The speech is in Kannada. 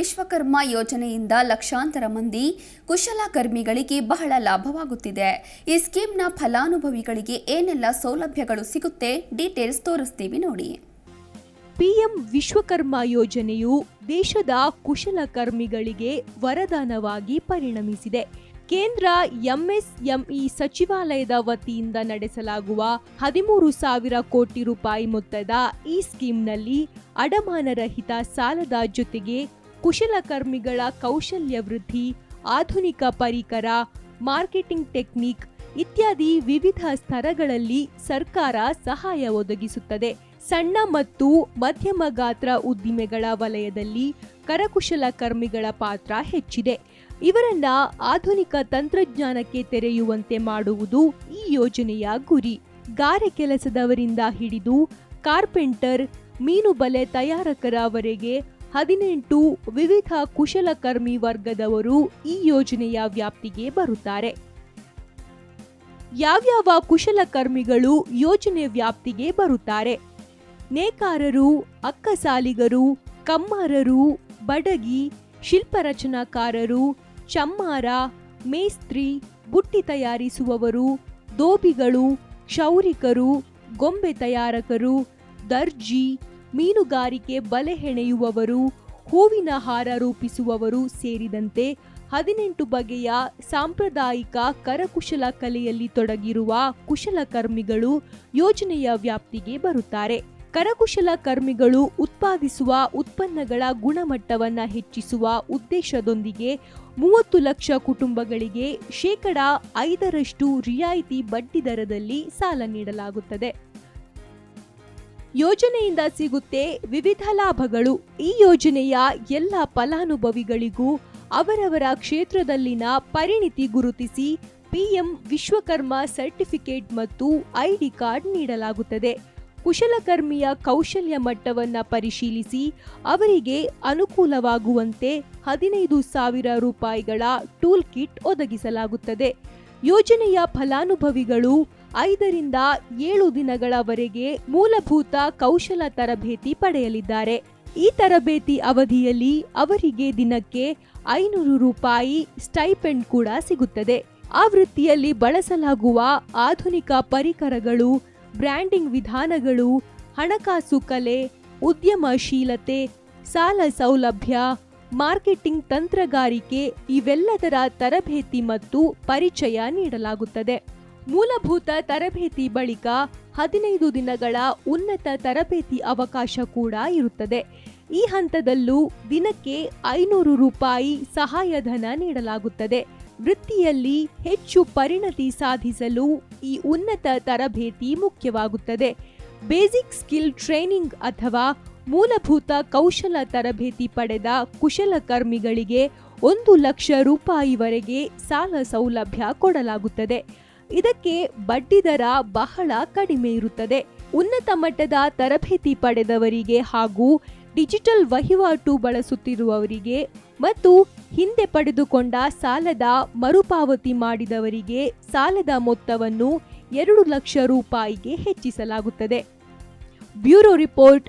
ವಿಶ್ವಕರ್ಮ ಯೋಜನೆಯಿಂದ ಲಕ್ಷಾಂತರ ಮಂದಿ ಕುಶಲಕರ್ಮಿಗಳಿಗೆ ಬಹಳ ಲಾಭವಾಗುತ್ತಿದೆ. ಈ ಸ್ಕೀಮ್ನ ಫಲಾನುಭವಿಗಳಿಗೆ ಏನೆಲ್ಲ ಸೌಲಭ್ಯಗಳು ಸಿಗುತ್ತೆ ಡೀಟೇಲ್ಸ್ ತೋರಿಸ್ತೀವಿ ನೋಡಿ. ಪಿಎಂ ವಿಶ್ವಕರ್ಮ ಯೋಜನೆಯು ದೇಶದ ಕುಶಲಕರ್ಮಿಗಳಿಗೆ ವರದಾನವಾಗಿ ಪರಿಣಮಿಸಿದೆ. ಕೇಂದ್ರ ಎಂಎಸ್ಎಂಇ ಸಚಿವಾಲಯದ ವತಿಯಿಂದ ನಡೆಸಲಾಗುವ ಹದಿಮೂರು ಸಾವಿರ ಕೋಟಿ ರೂಪಾಯಿ ಮೊತ್ತದ ಈ ಸ್ಕೀಮ್ನಲ್ಲಿ ಅಡಮಾನರಹಿತ ಸಾಲದ ಜೊತೆಗೆ ಕುಶಲಕರ್ಮಿಗಳ ಕೌಶಲ್ಯ ವೃದ್ಧಿ, ಆಧುನಿಕ ಪರಿಕರ, ಮಾರ್ಕೆಟಿಂಗ್ ಟೆಕ್ನಿಕ್ ಇತ್ಯಾದಿ ವಿವಿಧ ಸ್ತರಗಳಲ್ಲಿ ಸರ್ಕಾರ ಸಹಾಯ ಒದಗಿಸುತ್ತದೆ. ಸಣ್ಣ ಮತ್ತು ಮಧ್ಯಮ ಗಾತ್ರ ಉದ್ದಿಮೆಗಳ ವಲಯದಲ್ಲಿ ಕರಕುಶಲಕರ್ಮಿಗಳ ಪಾತ್ರ ಹೆಚ್ಚಿದೆ. ಇವರನ್ನ ಆಧುನಿಕ ತಂತ್ರಜ್ಞಾನಕ್ಕೆ ತೆರೆಯುವಂತೆ ಮಾಡುವುದು ಈ ಯೋಜನೆಯ ಗುರಿ. ಗಾರೆ ಕೆಲಸದವರಿಂದ ಹಿಡಿದು ಕಾರ್ಪೆಂಟರ್, ಮೀನು ಬಲೆ ತಯಾರಕರವರೆಗೆ ಹದಿನೆಂಟು ವಿವಿಧ ಕುಶಲಕರ್ಮಿ ವರ್ಗದವರು ಈ ಯೋಜನೆಯ ವ್ಯಾಪ್ತಿಗೆ ಬರುತ್ತಾರೆ. ಯಾವ್ಯಾವ ಕುಶಲಕರ್ಮಿಗಳು ಯೋಜನೆ ವ್ಯಾಪ್ತಿಗೆ ಬರುತ್ತಾರೆ? ನೇಕಾರರು, ಅಕ್ಕಸಾಲಿಗರು, ಕಮ್ಮಾರರು, ಬಡಗಿ, ಶಿಲ್ಪರಚನಾಕಾರರು, ಚಮ್ಮಾರ, ಮೇಸ್ತ್ರಿ, ಬುಟ್ಟಿ ತಯಾರಿಸುವವರು, ದೋಬಿಗಳು, ಕ್ಷೌರಿಕರು, ಗೊಂಬೆ ತಯಾರಕರು, ದರ್ಜಿ ಮೀನುಗಾರಿಕೆ ಬಲೆ ಹೆಣೆಯುವವರು, ಹೂವಿನ ಹಾರ ರೂಪಿಸುವವರು ಸೇರಿದಂತೆ ಹದಿನೆಂಟು ಬಗೆಯ ಸಾಂಪ್ರದಾಯಿಕ ಕರಕುಶಲ ಕಲೆಯಲ್ಲಿ ತೊಡಗಿರುವ ಕುಶಲಕರ್ಮಿಗಳು ಯೋಜನೆಯ ವ್ಯಾಪ್ತಿಗೆ ಬರುತ್ತಾರೆ. ಕರಕುಶಲ ಕರ್ಮಿಗಳು ಉತ್ಪಾದಿಸುವ ಉತ್ಪನ್ನಗಳ ಗುಣಮಟ್ಟವನ್ನು ಹೆಚ್ಚಿಸುವ ಉದ್ದೇಶದೊಂದಿಗೆ ಮೂವತ್ತು ಲಕ್ಷ ಕುಟುಂಬಗಳಿಗೆ ಶೇಕಡ ಐದರಷ್ಟು ರಿಯಾಯಿತಿ ಬಡ್ಡಿದರದಲ್ಲಿ ಸಾಲ ನೀಡಲಾಗುತ್ತದೆ. ಯೋಜನೆಯಿಂದ ಸಿಗುತ್ತೆ ವಿವಿಧ ಲಾಭಗಳು. ಈ ಯೋಜನೆಯ ಎಲ್ಲ ಫಲಾನುಭವಿಗಳಿಗೂ ಅವರವರ ಕ್ಷೇತ್ರದಲ್ಲಿನ ಪರಿಣಿತಿ ಗುರುತಿಸಿ ಪಿಎಂ ವಿಶ್ವಕರ್ಮ ಸರ್ಟಿಫಿಕೇಟ್ ಮತ್ತು ಐಡಿ ಕಾರ್ಡ್ ನೀಡಲಾಗುತ್ತದೆ. ಕುಶಲಕರ್ಮಿಯ ಕೌಶಲ್ಯ ಮಟ್ಟವನ್ನ ಪರಿಶೀಲಿಸಿ ಅವರಿಗೆ ಅನುಕೂಲವಾಗುವಂತೆ ಹದಿನೈದು ಸಾವಿರ ರೂಪಾಯಿಗಳ ಟೂಲ್ ಕಿಟ್ ಒದಗಿಸಲಾಗುತ್ತದೆ. ಯೋಜನೆಯ ಫಲಾನುಭವಿಗಳು ಐದರಿಂದ ಏಳು ದಿನಗಳವರೆಗೆ ಮೂಲಭೂತ ಕೌಶಲ ತರಬೇತಿ ಪಡೆಯಲಿದ್ದಾರೆ. ಈ ತರಬೇತಿ ಅವಧಿಯಲ್ಲಿ ಅವರಿಗೆ ದಿನಕ್ಕೆ ಐನೂರು ರೂಪಾಯಿ ಸ್ಟೈಪೆಂಡ್ ಕೂಡ ಸಿಗುತ್ತದೆ. ಆ ವೃತ್ತಿಯಲ್ಲಿ ಬಳಸಲಾಗುವ ಆಧುನಿಕ ಪರಿಕರಗಳು, ಬ್ರ್ಯಾಂಡಿಂಗ್ ವಿಧಾನಗಳು, ಹಣಕಾಸು ಕಲೆ, ಉದ್ಯಮಶೀಲತೆ, ಸಾಲ ಸೌಲಭ್ಯ ಮಾರ್ಕೆಟಿಂಗ್ ತಂತ್ರಗಾರಿಕೆ ಇವೆಲ್ಲದರ ತರಬೇತಿ ಮತ್ತು ಪರಿಚಯ ನೀಡಲಾಗುತ್ತದೆ. ಮೂಲಭೂತ ತರಬೇತಿ ಬಳಿಕ ಹದಿನೈದು ದಿನಗಳ ಉನ್ನತ ತರಬೇತಿ ಅವಕಾಶ ಕೂಡ ಇರುತ್ತದೆ. ಈ ಹಂತದಲ್ಲೂ ದಿನಕ್ಕೆ ಐನೂರು ರೂಪಾಯಿ ಸಹಾಯಧನ ನೀಡಲಾಗುತ್ತದೆ. ವೃತ್ತಿಯಲ್ಲಿ ಹೆಚ್ಚು ಪರಿಣತಿ ಸಾಧಿಸಲು ಈ ಉನ್ನತ ತರಬೇತಿ ಮುಖ್ಯವಾಗುತ್ತದೆ. ಬೇಸಿಕ್ ಸ್ಕಿಲ್ ಟ್ರೈನಿಂಗ್ ಅಥವಾ ಮೂಲಭೂತ ಕೌಶಲ ತರಬೇತಿ ಪಡೆದ ಕುಶಲಕರ್ಮಿಗಳಿಗೆ ಒಂದು ಲಕ್ಷ ರೂಪಾಯಿವರೆಗೆ ಸಾಲ ಸೌಲಭ್ಯ ಕೊಡಲಾಗುತ್ತದೆ. ಇದಕ್ಕೆ ಬಡ್ಡಿದರ ಬಹಳ ಕಡಿಮೆ ಇರುತ್ತದೆ. ಉನ್ನತ ಮಟ್ಟದ ತರಬೇತಿ ಪಡೆದವರಿಗೆ ಹಾಗೂ ಡಿಜಿಟಲ್ ವಹಿವಾಟು ಬಳಸುತ್ತಿರುವವರಿಗೆ ಮತ್ತು ಹಿಂದೆ ಪಡೆದುಕೊಂಡ ಸಾಲದ ಮರುಪಾವತಿ ಮಾಡಿದವರಿಗೆ ಸಾಲದ ಮೊತ್ತವನ್ನು ಎರಡು ಲಕ್ಷ ರೂಪಾಯಿಗೆ ಹೆಚ್ಚಿಸಲಾಗುತ್ತದೆ. Bureau report